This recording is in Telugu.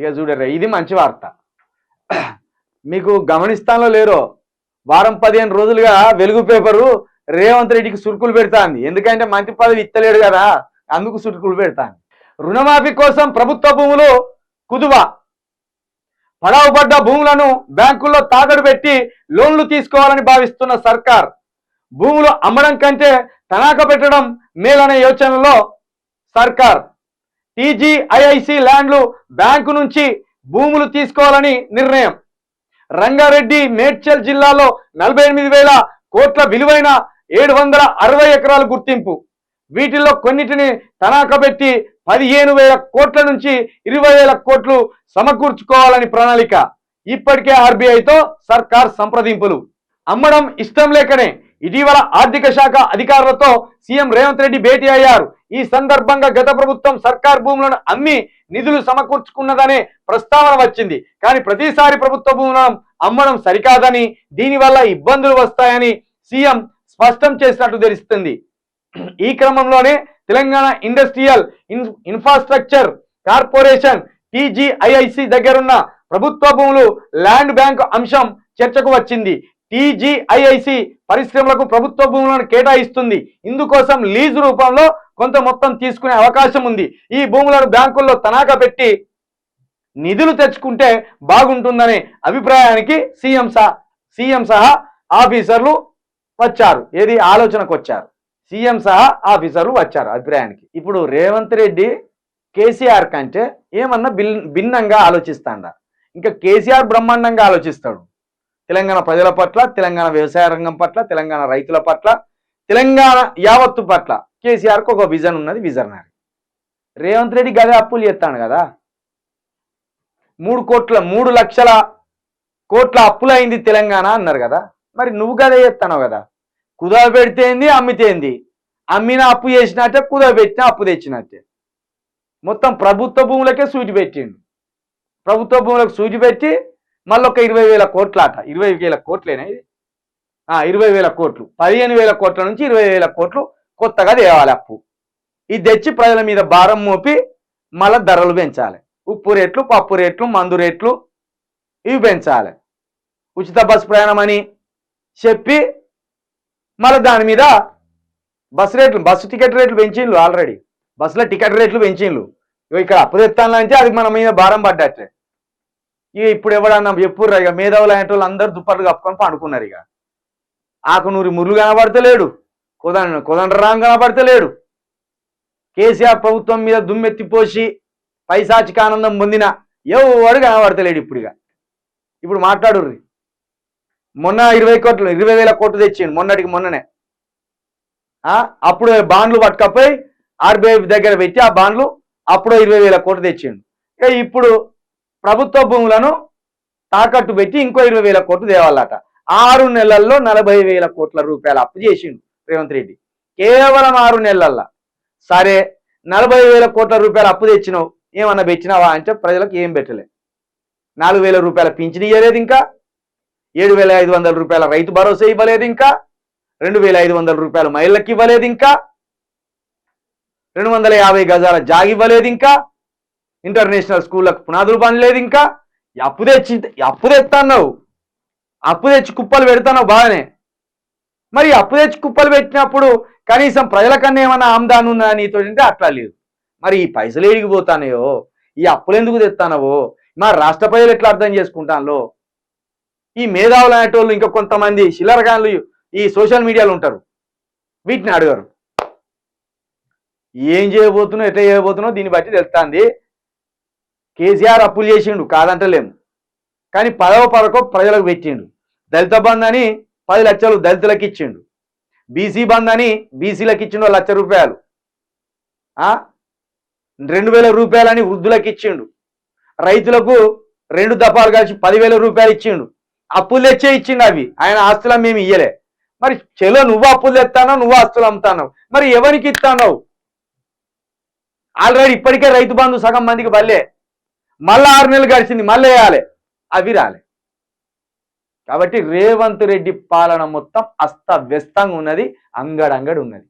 ఇక చూడరా ఇది మంచి వార్త. మీకు గమనిస్తానో లేరో వారం పదిహేను రోజులుగా వెలుగు పేపరు రేవంత్ రెడ్డికి సురుకులు పెడతాంది. ఎందుకంటే మంత్రి పదవి ఇత్తలేడు కదా అందుకు సురుకులు పెడతాంది. రుణమాఫీ కోసం ప్రభుత్వ భూములు కుదువ. పడావు పడ్డ భూములను బ్యాంకుల్లో తాగడు పెట్టి లోన్లు తీసుకోవాలని భావిస్తున్న సర్కార్. భూములు అమ్మడం కంటే తనాక పెట్టడం మేలనే యోచనలో సర్కార్. టీజీఐఐసి ల్యాండ్లు బ్యాంకు నుంచి భూములు తీసుకోవాలని నిర్ణయం. రంగారెడ్డి మేడ్చల్ జిల్లాలో నలభై ఎనిమిది వేల కోట్ల విలువైన ఏడు వందల అరవై ఎకరాల గుర్తింపు. వీటిల్లో కొన్నిటిని తనాక పెట్టి పదిహేను వేల కోట్ల నుంచి ఇరవై వేల కోట్లు సమకూర్చుకోవాలని ప్రణాళిక. ఇప్పటికే ఆర్బీఐతో సర్కార్ సంప్రదింపులు. అమ్మడం ఇష్టం లేకనే ఇటీవల ఆర్థిక శాఖ అధికారులతో సీఎం రేవంత్ రెడ్డి భేటీ అయ్యారు. ఈ సందర్భంగా గత ప్రభుత్వం సర్కార్ భూములను అమ్మి నిధులు సమకూర్చుకున్నదనే ప్రస్తావన వచ్చింది. కానీ ప్రతిసారి ప్రభుత్వ భూములను అమ్మడం సరికాదని దీనివల్ల ఇబ్బందులు వస్తాయని సీఎం స్పష్టం చేసినట్టు తెలుస్తుంది. ఈ క్రమంలోనే Telangana industrial in infrastructure corporation TGIIC దగ్గరున్న ప్రభుత్వ భూములు ల్యాండ్ బ్యాంక్ అంశం చర్చకు వచ్చింది. టీజీఐఐసి పరిశ్రమలకు ప్రభుత్వ భూములను కేటాయిస్తుంది. ఇందుకోసం లీజు రూపంలో కొంత మొత్తం తీసుకునే అవకాశం ఉంది. ఈ భూములను బ్యాంకుల్లో తనాఖా పెట్టి నిధులు తెచ్చుకుంటే బాగుంటుందనే అభిప్రాయానికి సీఎం సహా సీఎం సహా ఆఫీసర్లు వచ్చారు. ఏది ఆలోచనకు వచ్చారు? సీఎం సహా ఆఫీసర్లు వచ్చారు అభిప్రాయానికి. ఇప్పుడు రేవంత్ రెడ్డి కేసీఆర్ కంటే ఏమన్నా బిల్ భిన్నంగా ఆలోచిస్తాడా? ఇంకా కేసీఆర్ బ్రహ్మాండంగా ఆలోచిస్తాడు. తెలంగాణ ప్రజల పట్ల తెలంగాణ వ్యవసాయ రంగం పట్ల తెలంగాణ రైతుల పట్ల తెలంగాణ యావత్తు పట్ల కేసీఆర్కి ఒక విజన్ ఉన్నది విజనరీ రేవంత్ రెడ్డి గదే అప్పులు చేస్తాడు కదా. మూడు కోట్ల మూడు లక్షల కోట్ల అప్పులైంది తెలంగాణ అన్నారు కదా. మరి నువ్వు గదే చేస్తావు కదా. కుదవ పెడితేంది అమ్మితేంది అమ్మిన అప్పు చేసినట్టే కుదవ పెట్టిన అప్పు తెచ్చినట్టే. మొత్తం ప్రభుత్వ భూములకే సూచి పెట్టిండు. ప్రభుత్వ భూములకు సూచి పెట్టి మళ్ళీ ఒక ఇరవై వేల కోట్ల అట ఇరవై వేల కోట్లేనా ఇది? ఇరవై వేల కోట్లు. పదిహేను వేల కోట్ల నుంచి ఇరవై వేల కోట్లు కొత్తగా తేవాలి అప్పు. ఇది తెచ్చి ప్రజల మీద భారం మోపి మళ్ళీ ధరలు పెంచాలి. ఉప్పు రేట్లు పప్పు రేట్లు మందు రేట్లు ఇవి పెంచాలి. ఉచిత బస్సు ప్రయాణం అని చెప్పి మళ్ళీ దాని మీద బస్ రేట్లు బస్సు టికెట్ రేట్లు పెంచిండ్రు ఆల్రెడీ. బస్సులో టికెట్ రేట్లు పెంచిండ్రు ఇక్కడ అప్పు తెస్తానంటే అది మన మీద భారం పడ్డట్లే ఇక ఇప్పుడు ఎవడన్నా చెప్పుర్రా ఇక మేధావులు అయిన వాళ్ళు అందరూ దుప్పట్లు కప్పుకొని పండుకున్నారు ఇక ఆకునూరి మురులు కనబడతలేడు. కుదన్ కుదండరాం కనబడతలేడు కేసీఆర్ ప్రభుత్వం మీద దుమ్మెత్తిపోసి పైశాచిక ఆనందం పొందిన ఎవడు కనబడతలేడు ఇప్పుడు ఇక ఇప్పుడు మాట్లాడుర్రి. మొన్న ఇరవై కోట్లు ఇరవై వేల కోట్లు తెచ్చిండు మొన్నటికి మొన్ననే. అప్పుడు బాండ్లు పట్టుకపోయి ఆర్బీఐ దగ్గర పెట్టి ఆ బాండ్లు అప్పుడు ఇరవై వేల కోట్లు తెచ్చిండు. ఇక ఇప్పుడు ప్రభుత్వ భూములను తాకట్టు పెట్టి ఇంకో ఇరవై వేల కోట్లు తేవాలట. ఆరు నెలల్లో నలభై వేల కోట్ల రూపాయలు అప్పు చేసిండు. రేవంత్ రెడ్డి. కేవలం ఆరు నెలల్లో. సరే నలభై వేల కోట్ల రూపాయలు అప్పు తెచ్చినావు ఏమన్నా పెట్టినావా అంటే ప్రజలకు ఏం పెట్టలే. నాలుగు వేల రూపాయల పింఛన్ ఇవ్వలేదు ఇంకా ఏడు వేల ఐదు వందల రూపాయల రైతు భరోసా ఇవ్వలేదు ఇంకా రెండు వేల ఐదు వందల రూపాయలు మహిళలకు ఇవ్వలేదు ఇంకా రెండు వందల యాభై గజాల జాగి ఇవ్వలేదు ఇంకా ఇంటర్నేషనల్ స్కూళ్ళకు పునాదులు పనిలేదు ఇంకా అప్పు తెచ్చి అప్పు తెస్తాన్నావు అప్పు తెచ్చి కుప్పలు పెడతావు బాగానే. మరి అప్పు తెచ్చి కుప్పలు పెట్టినప్పుడు కనీసం ప్రజలకన్నా ఏమన్నా ఆమ్దాన్ ఉందా నీతో అంటే అట్లా లేదు. మరి ఈ పైసలు ఎడిగిపోతానయో ఈ అప్పులు ఎందుకు తెస్తానవో? మా రాష్ట్ర ప్రజలు ఎట్లా అర్థం చేసుకుంటాను ఈ మేధావులు అనేటోళ్ళు ఇంకా కొంతమంది శిలరగాన్లు ఈ సోషల్ మీడియాలో ఉంటారు. వీటిని అడగరు. ఏం చేయబోతున్నా ఎట్లా చేయబోతున్నావు? దీన్ని బట్టి తెలుస్తుంది. కేసీఆర్ అప్పులు చేసిండు కాదంటలేము కానీ పదవ పదకో ప్రజలకు పెట్టిండు. దళిత బంధు అని పది లక్షలు దళితులకు ఇచ్చిండు. బీసీ బంద్ అని బీసీలకు ఇచ్చిండు లక్ష రూపాయలు. ఆ? రెండు వేల రూపాయలని వృద్ధులకు ఇచ్చిండు. రైతులకు రెండు దఫాలు కలిసి పదివేల రూపాయలు ఇచ్చిండు. అప్పులు తెచ్చే ఇచ్చిండు అవి. ఆయన ఆస్తులు మేము ఇయ్యలే. మరి చెలో నువ్వు అప్పులు తెస్తానో నువ్వు ఆస్తులు అమ్ముతానో మరి ఎవరికి ఇస్తానవు ఆల్రెడీ ఇప్పటికే రైతు బంధు సగం మందికి బల్లే మళ్ళా ఆరు నెలలు గడిచింది మళ్ళీ వేయాలి. అవి రాలే. కాబట్టి రేవంత్ రెడ్డి పాలన మొత్తం అస్తవ్యస్తంగా ఉన్నది అంగడంగడి ఉన్నది